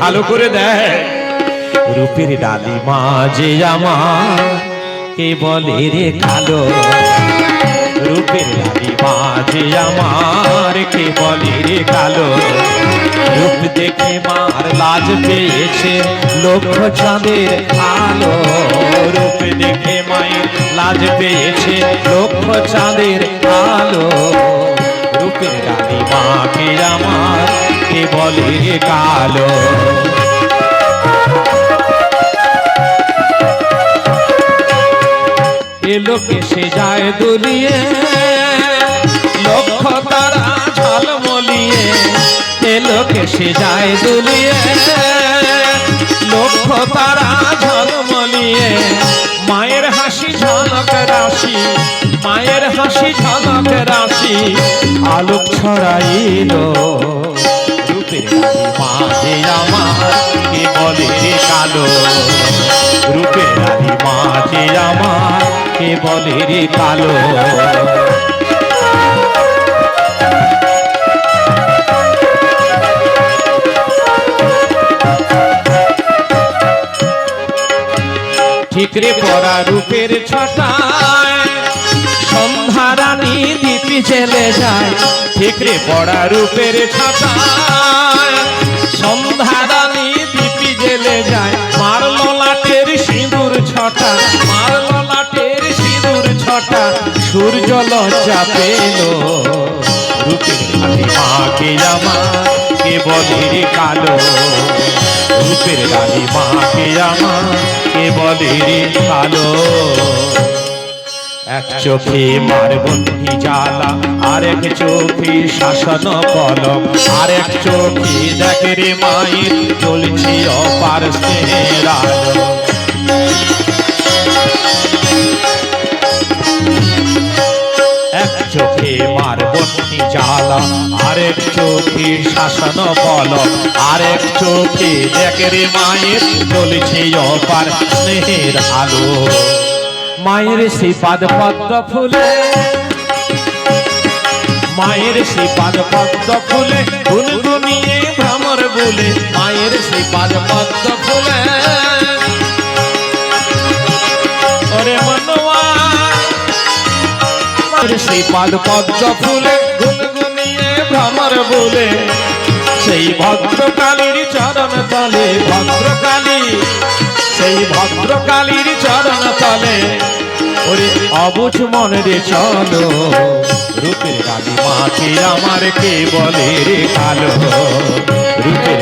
ভালো করে দেয় রূপের ডালি মাঝে আমার, কে বলে রে কালো? রূপের ডালি মাঝে আমার, কে বলে রে কালো? রূপ দেখে মার লাজ পেয়েছে লক্ষ চাঁদের আলো। রূপ দেখে মায়ের লাজ পেয়েছে লক্ষ চাঁদের আলো। রূপের ডালি মাকে আমার বলে কালো। এলো সে যায় দুলিয়ে, লক্ষ তারা ঝলমলিয়ে এলো সে যায় দুলিয়ে, লক্ষ তারা ঝলমলিয়ে মায়ের হাসি ঝলক রাশি, মায়ের হাসি ঝলক রাশি, আলোক ছড়াইলো। রূপের মাঝে আমার, কে বলে কালো রূপের মাঝে আমার, কে বলে রে কালো? ঠিকরে পরা রূপের ছটায়, সন্ধ্যা রানী দীপি জেলে যায়। ঠিকরে পড়া রূপের ছটায় সন্ধ্যা রানী দীপি জেলে যায় মার ললাটের সিঁদুর ছটা মার ললাটের সিঁদুর ছটা, সূর্য লজ্জা পেল। রূপের খালি মাকে আমার, কে বলে কালো। রূপের রানী মাকে আমার, কে বলে কালো। এক চোখে মার বন্ধি জ্বালা আর এক চোখে শাসন কলম আর এক চোখে দেখে রে মায়ের চলছে অপার এক চোখে জ্বালা, আরেক চোখে শাসন বল আরেক চোখে দেখে রে মায়ের চলেছে অপার স্নেহের আলো। মায়ের সেই পাদ পদ্ম ফুলে মায়ের সেই পাদ পদ্ম ফুলে গুনগুনিয়ে ভ্রমর বলে মায়ের সেই পাদ পদ্ম ফুলে ওরে মনোয়া মায়ের সেই পাদ পদ্ম ফুলে গুনগুনিয়ে ভ্রমর বলে সেই ভদ্রকালীর চরণ তলে ভদ্রকালী সেই ভদ্রকালীর চরণ তলে ওরে অবুঝ মনে রে চলো। রূপের রানী মাকে আমার কে বলে রে কালো? রূপের